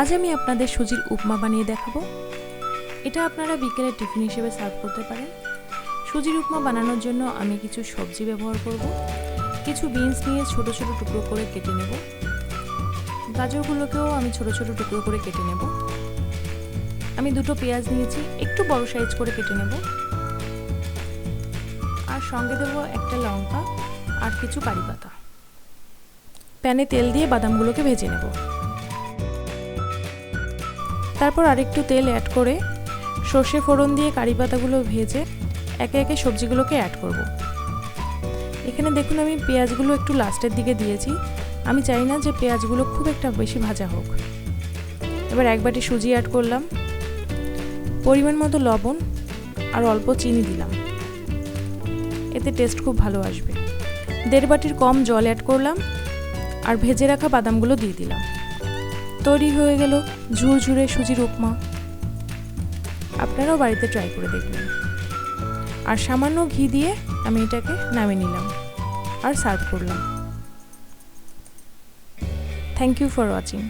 আজ আমি আপনাদের সুজির উপমা বানিয়ে দেখাবো। এটা আপনারা বিকেলে টিফিন হিসেবে সার্ভ করতে পারেন। সুজির উপমা বানানোর জন্য আমি কিছু সবজি ব্যবহার করব। কিছু বিনস নিয়ে ছোট ছোট টুকরো করে কেটে নেব। গাজরগুলোকেও আমি ছোট ছোট টুকরো করে কেটে নেব। আমি দুটো পেঁয়াজ নিয়েছি, একটু বড় সাইজ করে কেটে নেব। আর সঙ্গে দেবো একটা লঙ্কা আর কিছু কারি পাতা। প্যানে তেল দিয়ে বাদামগুলোকে ভেজে নেব। তারপর আরেকটু তেল অ্যাড করে সর্ষে ফোড়ন দিয়ে কারি পাতাগুলো ভেজে একে একে সবজিগুলোকে অ্যাড করব। এখানে দেখুন আমি পেঁয়াজগুলো একটু লাস্টের দিকে দিয়েছি। আমি চাই না যে পেঁয়াজগুলো খুব একটা বেশি ভাজা হোক। এবার এক বাটি সুজি অ্যাড করলাম। পরিমাণ মতো লবণ আর অল্প চিনি দিলাম। এতে টেস্ট খুব ভালো আসবে। দেড় বাটির কম জল অ্যাড করলাম আর ভেজে রাখা বাদামগুলো দিয়ে দিলাম। তৈরি হয়ে গেল ঝুরঝুরে সুজির উপমা আপনারাও বাড়িতে ট্রাই করে দেখবেন। আর সামান্য ঘি দিয়ে আমি এটাকে নামিয়ে নিলাম আর সার্ভ করলাম। Thank you for watching